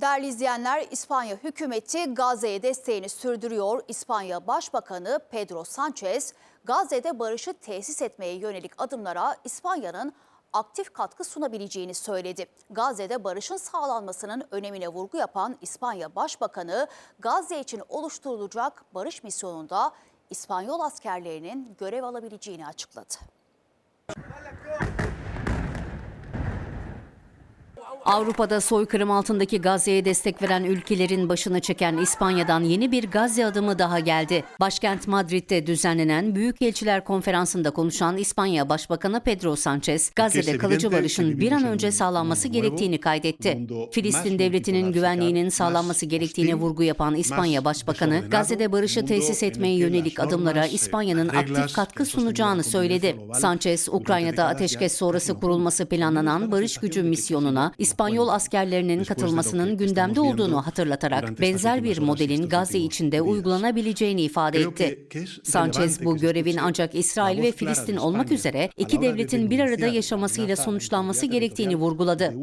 Değerli izleyenler, İspanya hükümeti Gazze'ye desteğini sürdürüyor. İspanya Başbakanı Pedro Sanchez, Gazze'de barışı tesis etmeye yönelik adımlara İspanya'nın aktif katkı sunabileceğini söyledi. Gazze'de barışın sağlanmasının önemine vurgu yapan İspanya Başbakanı, Gazze için oluşturulacak barış misyonunda İspanyol askerlerinin görev alabileceğini açıkladı. Avrupa'da soykırım altındaki Gazze'ye destek veren ülkelerin başını çeken İspanya'dan yeni bir Gazze adımı daha geldi. Başkent Madrid'de düzenlenen Büyükelçiler Konferansı'nda konuşan İspanya Başbakanı Pedro Sanchez, Gazze'de kalıcı barışın bir an önce sağlanması gerektiğini kaydetti. Filistin devletinin güvenliğinin sağlanması gerektiğine vurgu yapan İspanya Başbakanı, Gazze'de barışı tesis etmeye yönelik adımlara İspanya'nın aktif katkı sunacağını söyledi. Sanchez, Ukrayna'da ateşkes sonrası kurulması planlanan barış gücü misyonuna İspanyol askerlerinin katılmasının gündemde olduğunu hatırlatarak benzer bir modelin Gazze içinde uygulanabileceğini ifade etti. Sanchez bu görevin ancak İsrail ve Filistin olmak üzere iki devletin bir arada yaşamasıyla sonuçlanması gerektiğini vurguladı.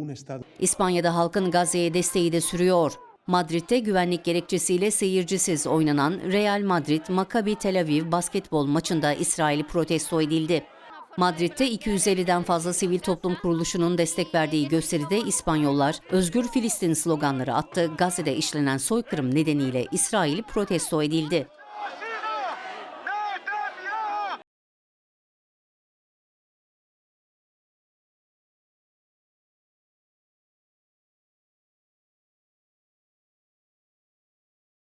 İspanya'da halkın Gazze'ye desteği de sürüyor. Madrid'de güvenlik gerekçesiyle seyircisiz oynanan Real Madrid Maccabi Tel Aviv basketbol maçında İsrail protesto edildi. Madrid'de 250'den fazla sivil toplum kuruluşunun destek verdiği gösteride İspanyollar Özgür Filistin sloganları attı. Gazze'de işlenen soykırım nedeniyle İsrail protesto edildi.